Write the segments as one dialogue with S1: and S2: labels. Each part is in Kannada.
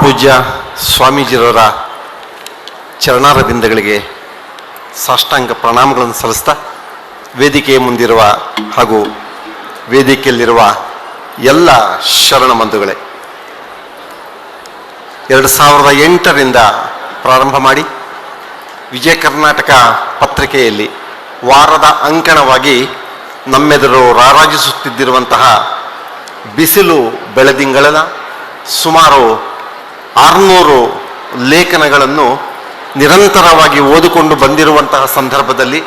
S1: ಪೂಜ್ಯ ಸ್ವಾಮೀಜಿರವರ ಚರಣಾರವಿಂದಗಳಿಗೆ ಸಾಷ್ಟಾಂಗ ಪ್ರಣಾಮಗಳನ್ನು ಸಲ್ಲಿಸ್ತಾ ವೇದಿಕೆಯ ಮುಂದಿರುವ ಹಾಗೂ ವೇದಿಕೆಯಲ್ಲಿರುವ ಎಲ್ಲ ಶರಣ ಬಂಧುಗಳೇ, ಎರಡು ಸಾವಿರದ ಎಂಟರಿಂದ ಪ್ರಾರಂಭ ಮಾಡಿ ವಿಜಯ ಕರ್ನಾಟಕ ಪತ್ರಿಕೆಯಲ್ಲಿ ವಾರದ ಅಂಕಣವಾಗಿ ನಮ್ಮೆದುರು ರಾರಾಜಿಸುತ್ತಿದ್ದಿರುವಂತಹ ಬಿಸಿಲು ಬೆಳೆದಿಂಗಳ ಸುಮಾರು ಆರುನೂರು ಲೇಖನಗಳನ್ನು ನಿರಂತರವಾಗಿ ಓದಿಕೊಂಡು ಬಂದಿರುವಂತಹ ಸಂದರ್ಭದಲ್ಲಿ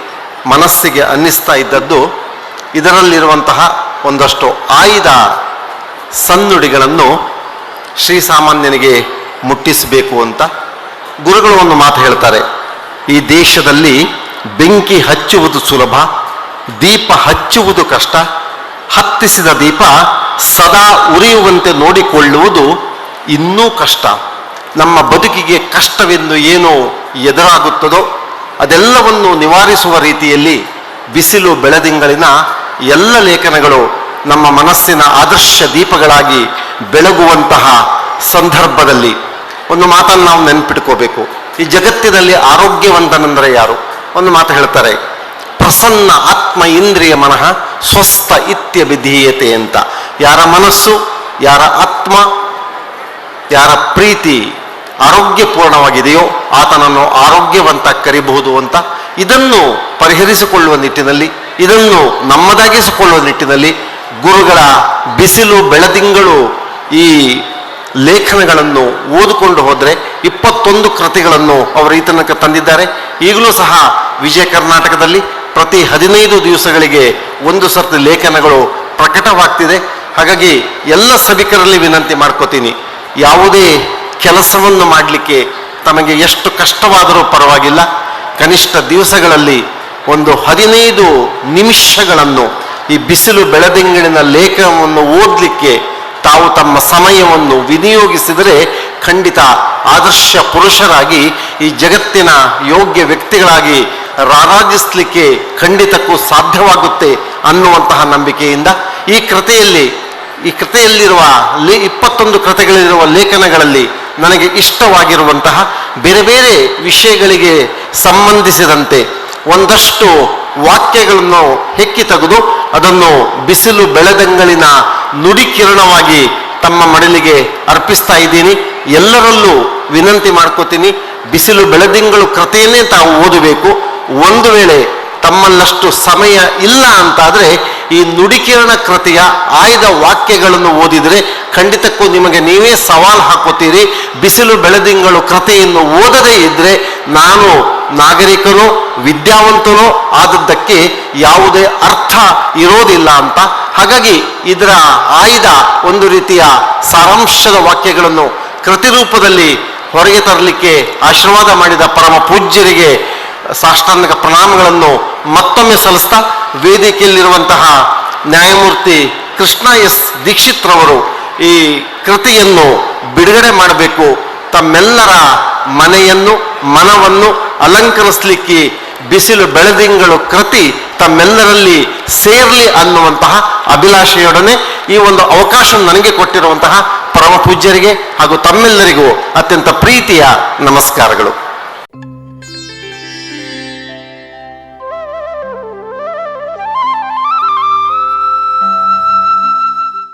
S1: ಮನಸ್ಸಿಗೆ ಅನ್ನಿಸ್ತಾ ಇದ್ದದ್ದು ಇದರಲ್ಲಿರುವಂತಹ ಒಂದಷ್ಟು ಆಯ್ದ ಸನ್ನುಡಿಗಳನ್ನು ಶ್ರೀಸಾಮಾನ್ಯನಿಗೆ ಮುಟ್ಟಿಸಬೇಕು ಅಂತ ಗುರುಗಳು ಒಂದು ಮಾತು ಹೇಳ್ತಾರೆ. ಈ ದೇಶದಲ್ಲಿ ಬೆಂಕಿ ಹಚ್ಚುವುದು ಸುಲಭ, ದೀಪ ಹಚ್ಚುವುದು ಕಷ್ಟ, ಹತ್ತಿಸಿದ ದೀಪ ಸದಾ ಉರಿಯುವಂತೆ ನೋಡಿಕೊಳ್ಳುವುದು ಇನ್ನೂ ಕಷ್ಟ. ನಮ್ಮ ಬದುಕಿಗೆ ಕಷ್ಟವೆಂದು ಏನು ಎದುರಾಗುತ್ತದೋ, ಅದೆಲ್ಲವನ್ನು ನಿವಾರಿಸುವ ರೀತಿಯಲ್ಲಿ ಬಿಸಿಲು ಬೆಳದಿಂಗಳಿನ ಎಲ್ಲ ಲೇಖನಗಳು ನಮ್ಮ ಮನಸ್ಸಿನ ಆದರ್ಶ ದೀಪಗಳಾಗಿ ಬೆಳಗುವಂತಹ ಸಂದರ್ಭದಲ್ಲಿ. ಒಂದು ಮಾತನ್ನು ನಾವು ನೆನ್ಪಿಟ್ಕೋಬೇಕು. ಈ ಜಗತ್ತಿನಲ್ಲಿ ಆರೋಗ್ಯವಂತನೆಂದರೆ ಯಾರು? ಒಂದು ಮಾತು ಹೇಳ್ತಾರೆ, ಪ್ರಸನ್ನ ಆತ್ಮ ಇಂದ್ರಿಯ ಮನಃ ಸ್ವಸ್ಥ ಇತ್ಯ ವಿಧೀಯತೆ ಅಂತ. ಯಾರ ಮನಸ್ಸು, ಯಾರ ಆತ್ಮ ಯಾರ ಪ್ರೀತಿ ಆರೋಗ್ಯಪೂರ್ಣವಾಗಿದೆಯೋ ಆತನನ್ನು ಆರೋಗ್ಯವಂತ ಕರಿಬಹುದು ಅಂತ ಇದನ್ನು ಪರಿಹರಿಸಿಕೊಳ್ಳುವ ನಿಟ್ಟಿನಲ್ಲಿ, ಇದನ್ನು ನಮ್ಮದಾಗಿಸಿಕೊಳ್ಳುವ ನಿಟ್ಟಿನಲ್ಲಿ ಗುರುಗಳ ಬಿಸಿಲು ಬೆಳದಿಂಗಳು ಈ ಲೇಖನಗಳನ್ನು ಓದಿಕೊಂಡು ಹೋದರೆ ಇಪ್ಪತ್ತೊಂದು ಕೃತಿಗಳನ್ನು ಅವರು ಈ ತಂದಿದ್ದಾರೆ. ಈಗಲೂ ಸಹ ವಿಜಯ ಕರ್ನಾಟಕದಲ್ಲಿ ಪ್ರತಿ ಹದಿನೈದು ದಿವಸಗಳಿಗೆ ಒಂದು ಸರ್ತಿ ಲೇಖನಗಳು ಪ್ರಕಟವಾಗ್ತಿದೆ. ಹಾಗಾಗಿ ಎಲ್ಲ ಸಭಿಕರಲ್ಲಿ ವಿನಂತಿ ಮಾಡ್ಕೋತೀನಿ. ಯಾವುದೇ ಕೆಲಸವನ್ನು ಮಾಡಲಿಕ್ಕೆ ತಮಗೆ ಎಷ್ಟು ಕಷ್ಟವಾದರೂ ಪರವಾಗಿಲ್ಲ. ಕನಿಷ್ಠ ದಿವಸಗಳಲ್ಲಿ ಒಂದು ಹದಿನೈದು ನಿಮಿಷಗಳನ್ನು ಈ ಬಿಸಿಲು ಬೆಳದಿಂಗಳಿನ ಲೇಖನವನ್ನು ಓದಲಿಕ್ಕೆ ತಾವು ತಮ್ಮ ಸಮಯವನ್ನು ವಿನಿಯೋಗಿಸಿದರೆ ಖಂಡಿತ ಆದರ್ಶ ಪುರುಷರಾಗಿ ಈ ಜಗತ್ತಿನ ಯೋಗ್ಯ ವ್ಯಕ್ತಿಗಳಾಗಿ ರಾರಾಜಿಸಲಿಕ್ಕೆ ಖಂಡಿತಕ್ಕೂ ಸಾಧ್ಯವಾಗುತ್ತೆ ಅನ್ನುವಂತಹ ನಂಬಿಕೆಯಿಂದ ಈ ಕೃತೆಯಲ್ಲಿ ಈ ಕೃತೆಯಲ್ಲಿರುವ ಲೇ, ಇಪ್ಪತ್ತೊಂದು ಕೃತೆಗಳಲ್ಲಿರುವ ಲೇಖನಗಳಲ್ಲಿ ನನಗೆ ಇಷ್ಟವಾಗಿರುವಂತಹ ಬೇರೆ ಬೇರೆ ವಿಷಯಗಳಿಗೆ ಸಂಬಂಧಿಸಿದಂತೆ ಒಂದಷ್ಟು ವಾಕ್ಯಗಳನ್ನು ಹೆಕ್ಕಿ ತೆಗೆದು ಅದನ್ನು ಬಿಸಿಲು ಬೆಳೆದಂಗಳಿನ ನುಡಿ ಕಿರಣವಾಗಿ ತಮ್ಮ ಮಡಲಿಗೆ ಅರ್ಪಿಸ್ತಾ ಇದ್ದೀನಿ. ಎಲ್ಲರಲ್ಲೂ ವಿನಂತಿ ಮಾಡ್ಕೋತೀನಿ, ಬಿಸಿಲು ಬೆಳೆದಿಂಗಳು ಕೃತೆಯನ್ನೇ ತಾವು ಓದಬೇಕು. ಒಂದು ವೇಳೆ ತಮ್ಮಲ್ಲಷ್ಟು ಸಮಯ ಇಲ್ಲ ಅಂತಾದರೆ ಈ ನುಡಿಕಿರಣ ಕೃತಿಯ ಆಯ್ದ ವಾಕ್ಯಗಳನ್ನು ಓದಿದರೆ ಖಂಡಿತಕ್ಕೂ ನಿಮಗೆ ನೀವೇ ಸವಾಲು ಹಾಕೋತೀರಿ ಬಿಸಿಲು ಬೆಳೆದಿಂಗಳು ಕೃತೆಯನ್ನು ಓದದೇ ಇದ್ದರೆ ನಾನು ನಾಗರಿಕನೋ, ವಿದ್ಯಾವಂತನೋ ಆದದ್ದಕ್ಕೆ ಯಾವುದೇ ಅರ್ಥ ಇರೋದಿಲ್ಲ ಅಂತ. ಹಾಗಾಗಿ ಇದರ ಆಯ್ದ ಒಂದು ರೀತಿಯ ಸಾರಾಂಶದ ವಾಕ್ಯಗಳನ್ನು ಕೃತಿ ರೂಪದಲ್ಲಿ ಹೊರಗೆ ತರಲಿಕ್ಕೆ ಆಶೀರ್ವಾದ ಮಾಡಿದ ಪರಮ ಪೂಜ್ಯರಿಗೆ ಸಾಷ್ಟಾಂಗ ಪ್ರಣಾಮಗಳನ್ನು ಮತ್ತೊಮ್ಮೆ ಸಲ್ಲಿಸ್ತಾ ವೇದಿಕೆಯಲ್ಲಿರುವಂತಹ ನ್ಯಾಯಮೂರ್ತಿ ಕೃಷ್ಣ ಎಸ್ ದೀಕ್ಷಿತ್ರವರು ಈ ಕೃತಿಯನ್ನು ಬಿಡುಗಡೆ ಮಾಡಬೇಕು. ತಮ್ಮೆಲ್ಲರ ಮನೆಯನ್ನು, ಮನವನ್ನು ಅಲಂಕರಿಸಲಿಕ್ಕೆ ಬಿಸಿಲು ಬೆಳೆದಿಂಗಳು ಕೃತಿ ತಮ್ಮೆಲ್ಲರಲ್ಲಿ ಸೇರಲಿ ಅನ್ನುವಂತಹ ಅಭಿಲಾಷೆಯೊಡನೆ ಈ ಒಂದು ಅವಕಾಶ ನನಗೆ ಕೊಟ್ಟಿರುವಂತಹ ಪರಮ ಪೂಜ್ಯರಿಗೆ ಹಾಗೂ ತಮ್ಮೆಲ್ಲರಿಗೂ ಅತ್ಯಂತ ಪ್ರೀತಿಯ ನಮಸ್ಕಾರಗಳು.